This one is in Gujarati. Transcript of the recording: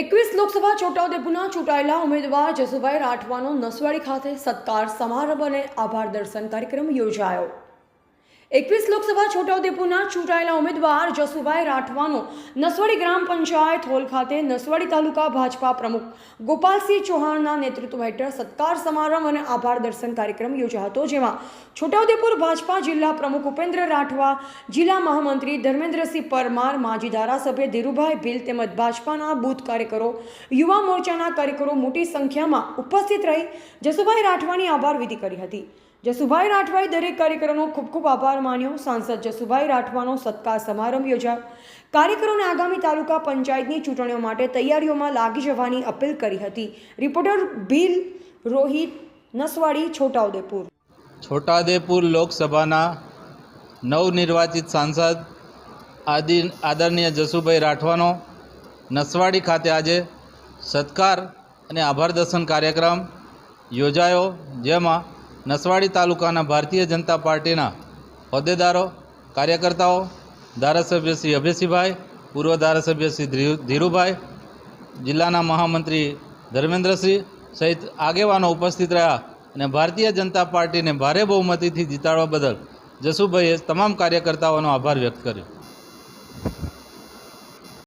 એકવીસ લોકસભા છોટાઉદેપુરના ચૂંટાયેલા ઉમેદવાર જસુભાઈ રાઠવાનો નસવાડી ખાતે સત્કાર સમારંભ અને આભાર દર્શન કાર્યક્રમ યોજાયો. એકવીસ લોકસભા છોટાઉદેપુરના ચૂંટાયેલા ઉમેદવાર જસુભાઈ રાઠવાનો, નસવાડી ગ્રામ પંચાયત હોલ ખાતે નસવાડી તાલુકા ભાજપા પ્રમુખ ગોપાલસિંહ ચૌહાણના નેતૃત્વ હેઠળ સત્કાર સમારંભ અને આભાર દર્શન કાર્યક્રમ યોજાયો હતો જેમાં છોટાઉદેપુર ભાજપા જિલ્લા પ્રમુખ ઉપેન્દ્ર રાઠવા, જિલ્લા મહામંત્રી ધર્મેન્દ્રસિંહ પરમાર, માજી ધારાસભ્ય ધીરુભાઈ ભીલ તેમજ ભાજપાના બૂથ કાર્યકરો, યુવા મોરચાના કાર્યકરો મોટી સંખ્યામાં ઉપસ્થિત રહી જસુભાઈ રાઠવાની આભાર વિધિ કરી હતી. જસુભાઈ રાઠવાએ દરેક કાર્યકરોનો ખૂબ ખૂબ આભાર માન્યો. સાંસદ જસુભાઈ રાઠવાનો સત્કાર સમારંભ યોજાયો. કાર્યકરોને આગામી તાલુકા પંચાયતની ચૂંટણીઓ માટે તૈયારીઓમાં લાગી જવાની અપીલ કરી હતી. રિપોર્ટર ભીલ રોહિત નસવાડી, છોટાઉદેપુર. છોટાદેપુર લોકસભાના નવનિર્વાચિત સાંસદ આદિ, આદરણીય જસુભાઈ રાઠવાનો નસવાડી ખાતે આજે સત્કાર અને આભાર દર્શન કાર્યક્રમ યોજાયો, જેમાં નસવાડી તાલુકાના ભારતીય જનતા પાર્ટીના હોદ્દેદારો, કાર્યકર્તાઓ, ધારાસભ્ય શ્રી અભયસિંહભાઈ, પૂર્વ ધારાસભ્ય શ્રી ધીરુ- ધીરુભાઈ, જિલ્લાના મહામંત્રી ધર્મેન્દ્રસિંહ સહિત આગેવાનો ઉપસ્થિત રહ્યા અને ભારતીય જનતા પાર્ટીને ભારે બહુમતીથી જીતાડવા બદલ જસુભાઈએ તમામ કાર્યકર્તાઓનો આભાર વ્યક્ત કર્યો.